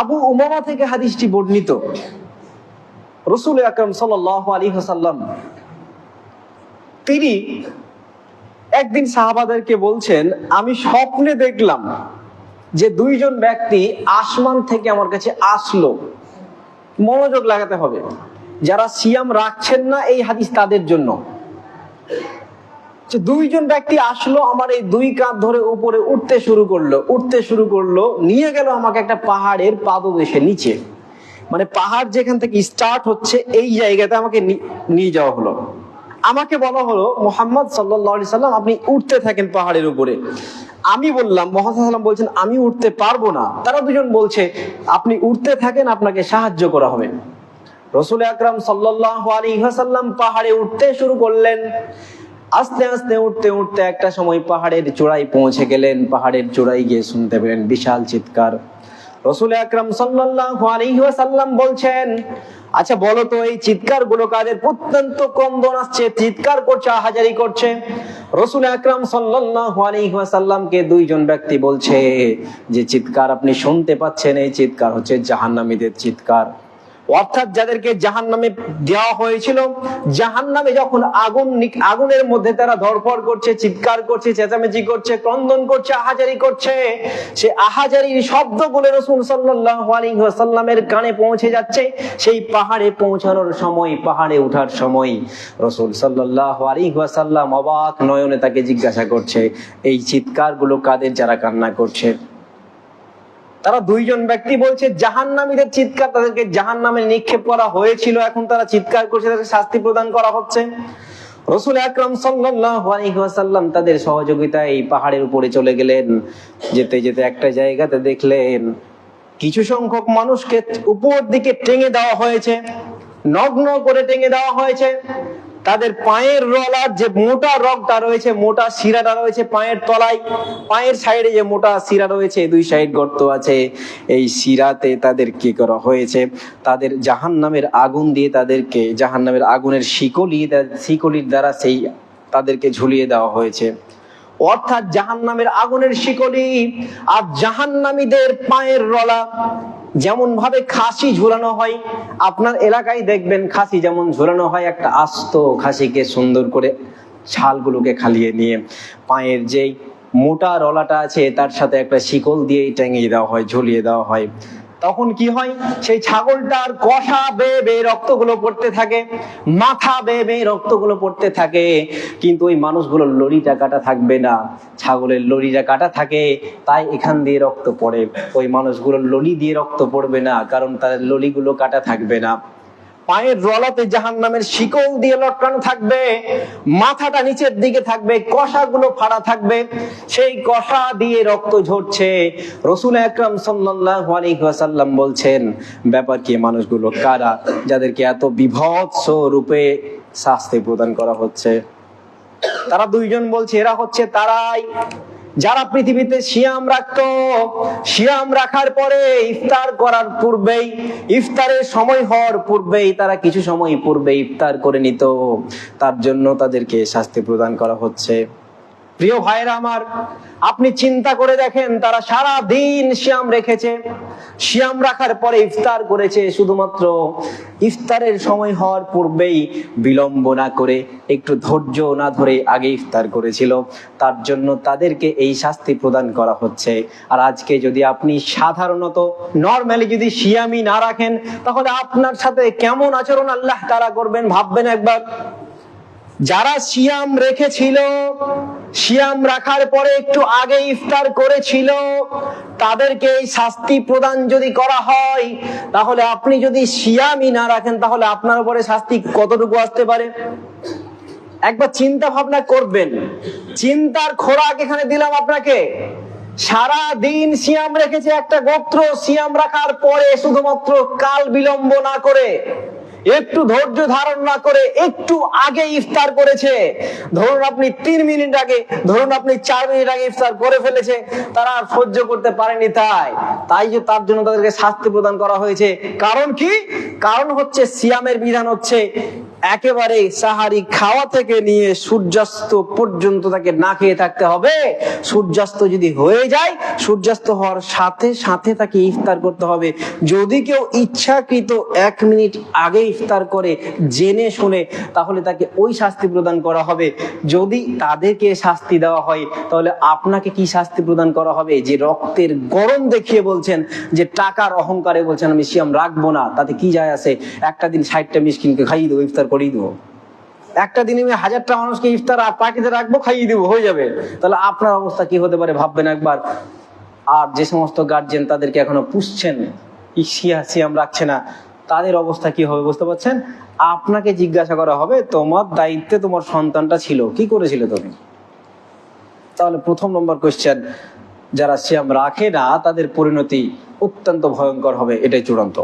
আবু উমামা থেকে হাদিসটি বর্ণিত। রসুল আকরম সাল আলী হাসাল্লাম তিনি একদিন সাহাবাদেরকে বলছেন, আমি স্বপ্নে দেখলাম যে দুইজন ব্যক্তি আসমান থেকে আমার কাছে আসলো। মনোযোগ লাগাতে হবে। যারা সিয়াম রাখছেন না এই হাদিস তাদের জন্য। যে দুইজন ব্যক্তি আসলো, আমার এই দুই কাঁধ ধরে উপরে উঠতে শুরু করল, উঠতে শুরু করল, নিয়ে গেল আমাকে একটা পাহাড়ের পাদদেশে নিচে। মানে পাহাড় যেখান থেকে স্টার্ট হচ্ছে, এই জায়গাতে আমাকে নিয়ে যাওয়া হলো। আমাকে বলা হলো, মোহাম্মদ সাল্লি সাল্লাম, আপনি উঠতে থাকেন পাহাড়ের উপরে। আমি বললাম, মোহাম্মদ বলছেন, আমি উঠতে পারব না। তারা দুজন বলছে, আপনি উঠতে থাকেন, আপনাকে সাহায্য করা হবে। রসুল আকরাম সাল্লাহ আলী হাসাল্লাম পাহাড়ে উঠতে শুরু করলেন। আস্তে আস্তে উঠতে উঠতে একটা সময় পাহাড়ের চূড়ায় পৌঁছে গেলেন, পাহাড়ের চূড়ায় গিয়ে শুনতে পেলেন বিশাল চিৎকার। রসুল আকরাম সাল্লাম বলছেন আচ্ছা বলো তো, এই চিৎকারগুলো কাদের প্রত্যন্ত ক্রন্দন আসছে, চিৎকার করছে, হাজারি করছে। রসুল আকরাম সাল্লাহ আলী সাল্লামকে দুইজন ব্যক্তি বলছে, যে চিৎকার আপনি শুনতে পাচ্ছেন, এই চিৎকার হচ্ছে জাহান্নামীদের চিৎকার। অর্থাৎ যাদেরকে জাহান নামে দেওয়া হয়েছিল জাহান নামে যখন আগুন আগুনের মধ্যে তারা ধরপড় করছে, চিৎকার করছে, চেঁচামেচি করছে, ক্রন্দন করছে, আহাজারি করছে, সে আহাজারির শব্দগুলো রসুল ওয়াসাল্লামের কানে পৌঁছে যাচ্ছে, সেই পাহাড়ে পৌঁছানোর সময়, পাহাড়ে ওঠার সময় রসুল সাল্লাল্লাহু আলাইহি ওয়াসাল্লাম অবাক নয়নে তাকে জিজ্ঞাসা করছে, এই চিৎকারগুলো কাদের যারা কান্না করছে? তারা দুইজন ব্যক্তি বলছে, জাহান্নামীদের চিৎকার তাদেরকে জাহান নামে নিক্ষেপ করা হয়েছিল, এখন তারা চিৎকার করছে, তাদেরকে শাস্তি প্রদান করা হচ্ছে। রসুল আকরম সাল্লাম তাদের সহযোগিতায় এই পাহাড়ের উপরে চলে গেলেন। যেতে যেতে একটা জায়গাতে দেখলেন, কিছু সংখ্যক মানুষকে উপর দিকে টেঙে দেওয়া হয়েছে, নগ্ন করে টেঙে দেওয়া হয়েছে। তাদের পায়ের রলার যে মোটা রগটা রয়েছে, মোটা শিরাটা রয়েছে পায়ের তলায়, পায়ের সাইডে যে মোটা শিরা রয়েছে দুই সাইড গর্ত আছে। এই শিরাতে তাদের কি করা হয়েছে? তাদের জাহান নামের আগুন দিয়ে তাদেরকে জাহান নামের আগুনের শিকলি, শিকলির দ্বারা সেই তাদেরকে ঝুলিয়ে দেওয়া হয়েছে। অর্থাৎ জাহান নামের আগুনের শিকলি আর জাহান্নামীদের পায়ের রলা। যেমন ভাবে খাসি ঝুলানো হয়, আপনার এলাকায় দেখবেন খাসি যেমন ঝুলানো হয়, একটা আস্ত খাসিকে সুন্দর করে ছালগুলোকে খালিয়ে নিয়ে পায়ের যেই মোটা রলাটা আছে, তার সাথে একটা শিকল দিয়েই টাঙিয়ে দেওয়া হয়, ঝুলিয়ে দেওয়া হয়। তখন কি হয়? সেই ছাগলটার কষা বেয়ে বেয়ে রক্তগুলো পড়তে থাকে, মাথা বেয়ে বেয়ে রক্তগুলো পড়তে থাকে, কিন্তু ওই মানুষগুলোর লড়িটা কাটা থাকবে না। ছাগলের লড়িটা কাটা থাকে, তাই এখান দিয়ে রক্ত পড়ে। ওই মানুষগুলোর ললি দিয়ে রক্ত পড়বে না, কারণ তাদের ললিগুলো কাটা থাকবে না। পায়ের রলাতে জাহান নামের শিকল দিয়ে লটকানো থাকবে, মাথাটা নিচের দিকে থাকবে, কষাগুলো ফাড়া থাকবে, সেই কষা দিয়ে রক্ত ঝরছে। রসুল সাল্লাল্লাহু আলাইহি বলছেন, ব্যাপার কি মানুষগুলো কারা যাদেরকে এত বিভৎস রূপে শাস্তি প্রদান করা হচ্ছে? তারা দুইজন বলছে, এরা হচ্ছে তারাই। যারা পৃথিবীতে শিয়াম রাখত শিয়াম রাখার পরে ইফতার করার পূর্বেই, ইফতারের সময় হওয়ার পূর্বেই তারা কিছু সময় পূর্বে ইফতার করে নিত। তার জন্য তাদেরকে শাস্তি প্রদান করা হচ্ছে। প্রিয় ভাইরা আমার, আপনি চিন্তা করে দেখেন তারা সারা দিন শিয়াম রেখেছে। শিয়াম রাখার পরে ইফতার করেছে, শুধুমাত্র ইফতারের সময় হওয়ার পূর্বেই বিলম্ব না করে একটু ধৈর্য না ধরে আগে ইফতার করেছিল। তার জন্য তাদেরকে এই শাস্তি প্রদান করা হচ্ছে। আর আজকে যদি আপনি সাধারণত নর্মালি যদি শিয়ামি না রাখেন, তাহলে আপনার সাথে কেমন আচরণ আল্লাহ তারা করবেন ভাববেন একবার। যারা সিয়াম রেখেছিল, সিয়াম রাখার পরে একটু আগে ইফতার করেছিল, তাদেরকে এই শাস্তি প্রদান যদি করা হয়, তাহলে আপনি যদি সিয়ামই না রাখেন, তাহলে আপনার উপরে শাস্তি কতটুকু আসতে পারে? একবার চিন্তা ভাবনা করবেন। চিন্তার খোরাক এখানে দিলাম আপনাকে। সারা দিন সিয়াম রেখেছে একটা গোত্র, সিয়াম রাখার পরে শুধুমাত্র কাল বিলম্ব না করে একটু ধৈর্য ধারণ না করে একটু আগে ইফতার করেছে। ধরুন আপনি তিন মিনিট আগে, ধরুন আপনি চার মিনিট আগে ইফতার করে ফেলেছে, তারা আর সহ্য করতে পারেনি তাই। তাই যে তার জন্য তাদেরকে শাস্তি প্রদান করা হয়েছে। কারণ কি? কারণ হচ্ছে সিয়ামের বিধান হচ্ছে একেবারে সাহারি খাওয়া থেকে নিয়ে সূর্যাস্ত পর্যন্ত তাকে না খেয়ে থাকতে হবে। সূর্যাস্ত যদি হয়ে যায়, সূর্যাস্ত হওয়ার সাথে সাথে তাকে ইফতার করতে হবে। যদি কেউ ইচ্ছাকৃত এক মিনিট আগে ইফতার করে, জেনে শুনে, তাহলে তাকে ওই শাস্তি প্রদান করা হবে। যদি তাদেরকে শাস্তি দেওয়া হয়, তাহলে আপনাকে কি শাস্তি প্রদান করা হবে? যে রক্তের গরম দেখিয়ে বলছেন, যে টাকার অহংকারে বলছেন, আমি সিয়াম রাখব না। তাতে কি যায় আছে? একটা দিন ষাটটা মিসকিনকে খাইয়ে দেবো, ইফতার করিয়ে দেবো। একটা দিনে আমি হাজারটা মানুষকে ইফতার পার্টিতে রাখব, খাইয়ে দেবো, হয়ে যাবে। তাহলে আপনার অবস্থা কি হতে পারে ভাববেন একবার? আর যে সমস্ত গার্জেন তাদেরকে এখনও পুষছেন ইসিয়া সিয়াম রাখছে না, তাদের অবস্থা কি হবে বুঝতে পারছেন? আপনাকে জিজ্ঞাসা করা হবে, তোমার দায়িত্বে তোমার সন্তানটা ছিল, কি করেছিল তুমি? তাহলে প্রথম নম্বর কোয়েশ্চেন যারা সিয়াম রাখে না, তাদের পরিণতি অত্যন্ত ভয়ঙ্কর হবে, এটাই চূড়ান্ত।